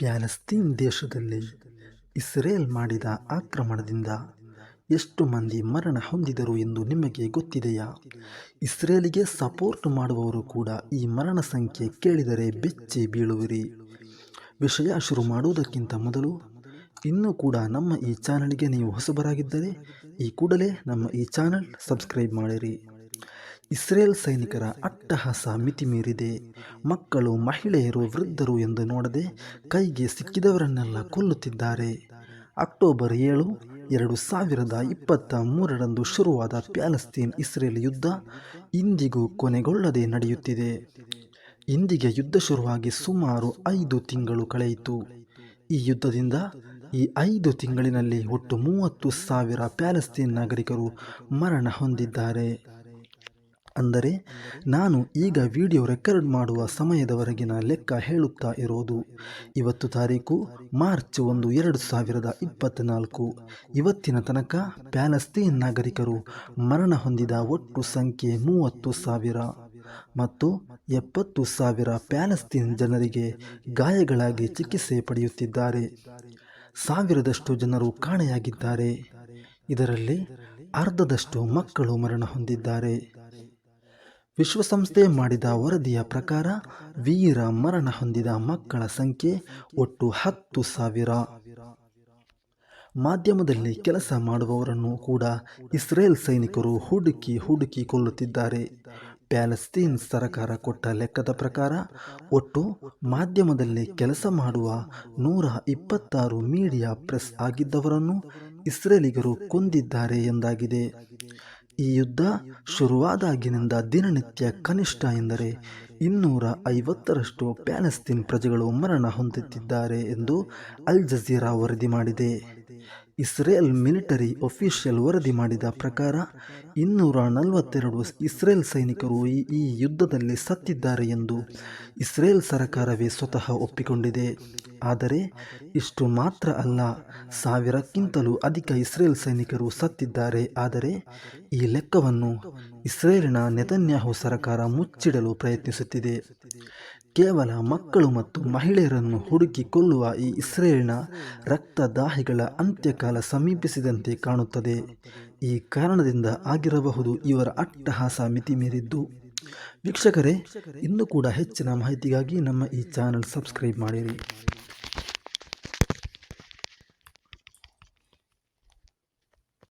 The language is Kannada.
ಪ್ಯಾಲೆಸ್ತೀನ್ ದೇಶದಲ್ಲಿ ಇಸ್ರೇಲ್ ಮಾಡಿದ ಆಕ್ರಮಣದಿಂದ ಎಷ್ಟು ಮಂದಿ ಮರಣ ಹೊಂದಿದರು ಎಂದು ನಿಮಗೆ ಗೊತ್ತಿದೆಯಾ? ಇಸ್ರೇಲಿಗೆ ಸಪೋರ್ಟ್ ಮಾಡುವವರು ಕೂಡ ಈ ಮರಣ ಸಂಖ್ಯೆ ಕೇಳಿದರೆ ಬೆಚ್ಚಿ ಬೀಳುವಿರಿ. ವಿಷಯ ಶುರು ಮಾಡುವುದಕ್ಕಿಂತ ಮೊದಲು, ಇನ್ನೂ ಕೂಡ ನಮ್ಮ ಈ ಚಾನಲ್ಗೆ ನೀವು ಹೊಸಬರಾಗಿದ್ದರೆ ಈ ಕೂಡಲೇ ನಮ್ಮ ಈ ಚಾನಲ್ ಸಬ್ಸ್ಕ್ರೈಬ್ ಮಾಡಿರಿ. ಇಸ್ರೇಲ್ ಸೈನಿಕರ ಅಟ್ಟಹಾಸ ಮಿತಿಮೀರಿದೆ. ಮಕ್ಕಳು, ಮಹಿಳೆಯರು, ವೃದ್ಧರು ಎಂದು ನೋಡದೆ ಕೈಗೆ ಸಿಕ್ಕಿದವರನ್ನೆಲ್ಲ ಕೊಲ್ಲುತ್ತಿದ್ದಾರೆ. ಅಕ್ಟೋಬರ್ ಏಳು, ಎರಡು ಸಾವಿರದ ಇಪ್ಪತ್ತ ಮೂರರಂದು ಶುರುವಾದ ಪ್ಯಾಲೆಸ್ತೀನ್ ಇಸ್ರೇಲ್ ಯುದ್ಧ ಇಂದಿಗೂ ಕೊನೆಗೊಳ್ಳದೆ ನಡೆಯುತ್ತಿದೆ. ಇಂದಿಗೆ ಯುದ್ಧ ಶುರುವಾಗಿ ಸುಮಾರು ಐದು ತಿಂಗಳು ಕಳೆಯಿತು. ಈ ಯುದ್ಧದಿಂದ ಈ ಐದು ತಿಂಗಳಿನಲ್ಲಿ ಒಟ್ಟು ಮೂವತ್ತು ಸಾವಿರ ಪ್ಯಾಲೆಸ್ತೀನ್ ನಾಗರಿಕರು ಮರಣ ಹೊಂದಿದ್ದಾರೆ. ಅಂದರೆ ನಾನು ಈಗ ವಿಡಿಯೋ ರೆಕಾರ್ಡ್ ಮಾಡುವ ಸಮಯದವರೆಗಿನ ಲೆಕ್ಕ ಹೇಳುತ್ತಾ ಇರೋದು. ಇವತ್ತು ತಾರೀಕು ಮಾರ್ಚ್ ಒಂದು ಎರಡು ಸಾವಿರದ ಇಪ್ಪತ್ತ್ನಾಲ್ಕು ಇವತ್ತಿನ ತನಕ ಪ್ಯಾಲೆಸ್ತೀನ್ ನಾಗರಿಕರು ಮರಣ ಹೊಂದಿದ ಒಟ್ಟು ಸಂಖ್ಯೆ ಮೂವತ್ತು ಸಾವಿರ. ಮತ್ತು ಎಪ್ಪತ್ತು ಸಾವಿರ ಪ್ಯಾಲೆಸ್ತೀನ್ ಜನರಿಗೆ ಗಾಯಗಳಾಗಿ ಚಿಕಿತ್ಸೆ ಪಡೆಯುತ್ತಿದ್ದಾರೆ. ಸಾವಿರದಷ್ಟು ಜನರು ಕಾಣೆಯಾಗಿದ್ದಾರೆ. ಇದರಲ್ಲಿ ಅರ್ಧದಷ್ಟು ಮಕ್ಕಳು ಮರಣ ಹೊಂದಿದ್ದಾರೆ. ವಿಶ್ವಸಂಸ್ಥೆ ಮಾಡಿದ ವರದಿಯ ಪ್ರಕಾರ ವೀರ ಮರಣ ಹೊಂದಿದ ಮಕ್ಕಳ ಸಂಖ್ಯೆ ಒಟ್ಟು ಹತ್ತು ಸಾವಿರ. ಮಾಧ್ಯಮದಲ್ಲಿ ಕೆಲಸ ಮಾಡುವವರನ್ನು ಕೂಡ ಇಸ್ರೇಲ್ ಸೈನಿಕರು ಹುಡುಕಿ ಹುಡುಕಿ ಕೊಲ್ಲುತ್ತಿದ್ದಾರೆ. ಪ್ಯಾಲೆಸ್ತೀನ್ ಸರ್ಕಾರ ಕೊಟ್ಟ ಲೆಕ್ಕದ ಪ್ರಕಾರ ಒಟ್ಟು ಮಾಧ್ಯಮದಲ್ಲಿ ಕೆಲಸ ಮಾಡುವ ನೂರ ಇಪ್ಪತ್ತಾರು ಮೀಡಿಯಾ ಪ್ರೆಸ್ ಆಗಿದ್ದವರನ್ನು ಇಸ್ರೇಲಿಗರು ಕೊಂದಿದ್ದಾರೆ ಎಂದಾಗಿದೆ. ಈ ಯುದ್ಧ ಶುರುವಾದಾಗಿನಿಂದ ದಿನನಿತ್ಯ ಕನಿಷ್ಠ ಎಂದರೆ ಇನ್ನೂರ ಐವತ್ತರಷ್ಟು ಪ್ಯಾಲೆಸ್ತೀನ್ ಪ್ರಜೆಗಳು ಮರಣ ಹೊಂದುತ್ತಿದ್ದಾರೆ ಎಂದು ಅಲ್ ಜಜೀರಾ ವರದಿ ಮಾಡಿದೆ. ಇಸ್ರೇಲ್ ಮಿಲಿಟರಿ ಒಫಿಷಿಯಲ್ ವರದಿ ಮಾಡಿದ ಪ್ರಕಾರ, ಇನ್ನೂರ ನಲವತ್ತೆರಡು ಇಸ್ರೇಲ್ ಸೈನಿಕರು ಈ ಯುದ್ಧದಲ್ಲಿ ಸತ್ತಿದ್ದಾರೆ ಎಂದು ಇಸ್ರೇಲ್ ಸರ್ಕಾರವೇ ಸ್ವತಃ ಒಪ್ಪಿಕೊಂಡಿದೆ. ಆದರೆ, ಇಷ್ಟು ಮಾತ್ರ ಅಲ್ಲ, ಸಾವಿರಕ್ಕಿಂತಲೂ ಅಧಿಕ ಇಸ್ರೇಲ್ ಸೈನಿಕರು ಸತ್ತಿದ್ದಾರೆ. ಆದರೆ, ಈ ಲೆಕ್ಕವನ್ನು ಇಸ್ರೇಲಿನ ನೆತನ್ಯಾಹು ಸರ್ಕಾರ ಮುಚ್ಚಿಡಲು ಪ್ರಯತ್ನಿಸುತ್ತಿದೆ. ಕೇವಲ ಮಕ್ಕಳು ಮತ್ತು ಮಹಿಳೆಯರನ್ನು ಹುಡುಕಿಕೊಳ್ಳುವ ಈ ಇಸ್ರೇಲ್ನ ರಕ್ತದಾಹಿಗಳ ಅಂತ್ಯಕಾಲ ಸಮೀಪಿಸಿದಂತೆ ಕಾಣುತ್ತದೆ. ಈ ಕಾರಣದಿಂದ ಆಗಿರಬಹುದು ಇವರ ಅಟ್ಟಹಾಸ ಮಿತಿ ಮೀರಿದ್ದು ವೀಕ್ಷಕರೇ, ಇನ್ನೂ ಕೂಡ ಹೆಚ್ಚಿನ ಮಾಹಿತಿಗಾಗಿ ನಮ್ಮ ಈ ಚಾನಲ್ ಸಬ್ಸ್ಕ್ರೈಬ್ ಮಾಡಿರಿ.